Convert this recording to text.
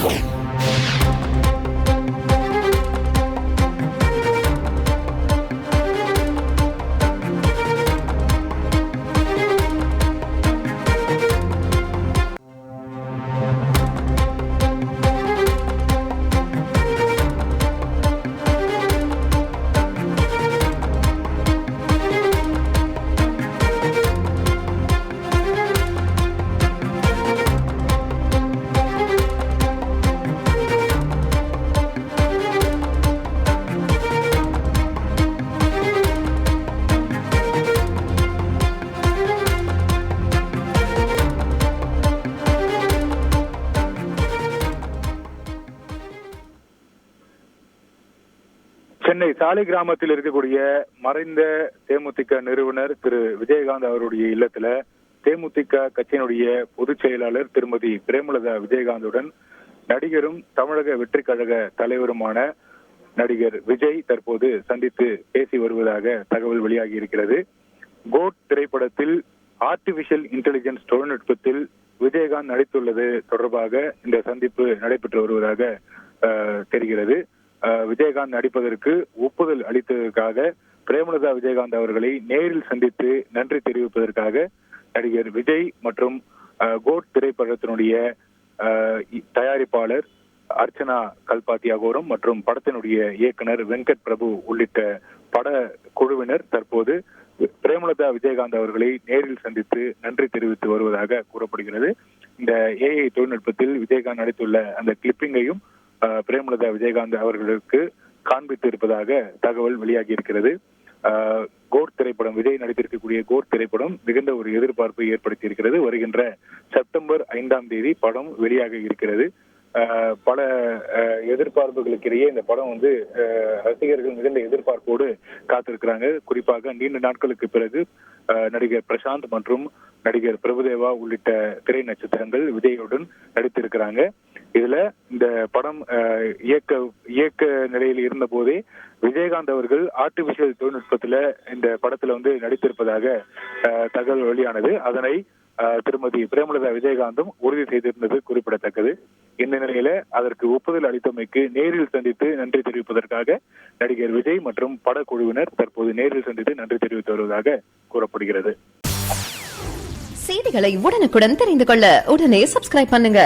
Boom. Chennai சாலை கிராமத்தில் இருக்கக்கூடிய மறைந்த தேமுதிக நிறுவனர் திரு விஜயகாந்த் அவருடைய இல்லத்துல தேமுதிக கட்சியினுடைய பொதுச் செயலாளர் திருமதி பிரேமலதா விஜயகாந்துடன் நடிகரும் தமிழக வெற்றி கழக தலைவருமான நடிகர் விஜய் தற்போது சந்தித்து பேசி வருவதாக தகவல் வெளியாகி இருக்கிறது. கோட் திரைப்படத்தில் ஆர்டிபிஷியல் இன்டெலிஜென்ஸ் தொழில்நுட்பத்தில் விஜயகாந்த் நடித்துள்ளது தொடர்பாக இந்த சந்திப்பு நடைபெற்று வருவதாக அஹ், தெரிகிறது. விஜயகாந்த் நடிப்பதற்கு ஒப்புதல் அளித்ததற்காக பிரேமலதா விஜயகாந்த் அவர்களை நேரில் சந்தித்து நன்றி தெரிவிப்பதற்காக நடிகர் விஜய் மற்றும் கோட் திரைப்படத்தினுடைய தயாரிப்பாளர் அர்ச்சனா கல்பாத்தியாகோரம் மற்றும் படத்தினுடைய இயக்குனர் வெங்கட் பிரபு உள்ளிட்ட பட குழுவினர் தற்போது பிரேமலதா விஜயகாந்த் அவர்களை நேரில் சந்தித்து நன்றி தெரிவித்து வருவதாக கூறப்படுகிறது. இந்த ஏஐ தொழில்நுட்பத்தில் விஜயகாந்த் நடித்துள்ள அந்த கிளிப்பிங்கையும் பிரேமலதா விஜயகாந்த் அவர்களுக்கு காண்பித்து இருப்பதாக தகவல் வெளியாகி இருக்கிறது. கோர் திரைப்படம் விஜய் நடித்திருக்கக்கூடிய கோர் திரைப்படம் மிகுந்த ஒரு எதிர்பார்ப்பை ஏற்படுத்தி இருக்கிறது. வருகின்ற செப்டம்பர் ஐந்தாம் தேதி படம் வெளியாக இருக்கிறது. பல எதிர்பார்ப்புகளுக்கு இடையே இந்த படம் வந்து ரசிகர்கள் மிகுந்த எதிர்பார்ப்போடு காத்திருக்கிறாங்க. குறிப்பாக நீண்ட நாட்களுக்கு பிறகு நடிகர் பிரசாந்த் மற்றும் நடிகர் பிரபுதேவா உள்ளிட்ட திரை நட்சத்திரங்கள் விஜயுடன் நடித்திருக்கிறாங்க. இதுல இந்த படம் அஹ், இயக்க இயக்க நிலையில் இருந்த போதே விஜயகாந்த் அவர்கள் ஆர்டிபிஷியல் தொழில்நுட்பத்துல இந்த படத்துல வந்து நடித்திருப்பதாக அஹ், தகவல் வெளியானது. அதனை திருமதி பிரேமலதா விஜயகாந்தும் உறுதி செய்திருந்தது குறிப்பிடத்தக்கது. இந்த நிலையில அதற்கு ஒப்புதல் அளித்தமைக்கு நேரில் சந்தித்து நன்றி தெரிவிப்பதற்காக நடிகர் விஜய் மற்றும் படக்குழுவினர் தற்போது நேரில் சந்தித்து நன்றி தெரிவித்து வருவதாக கூறப்படுகிறது. செய்திகளை உடனுக்குடன் தெரிந்து கொள்ள உடனே சப்ஸ்கிரைப் பண்ணுங்க.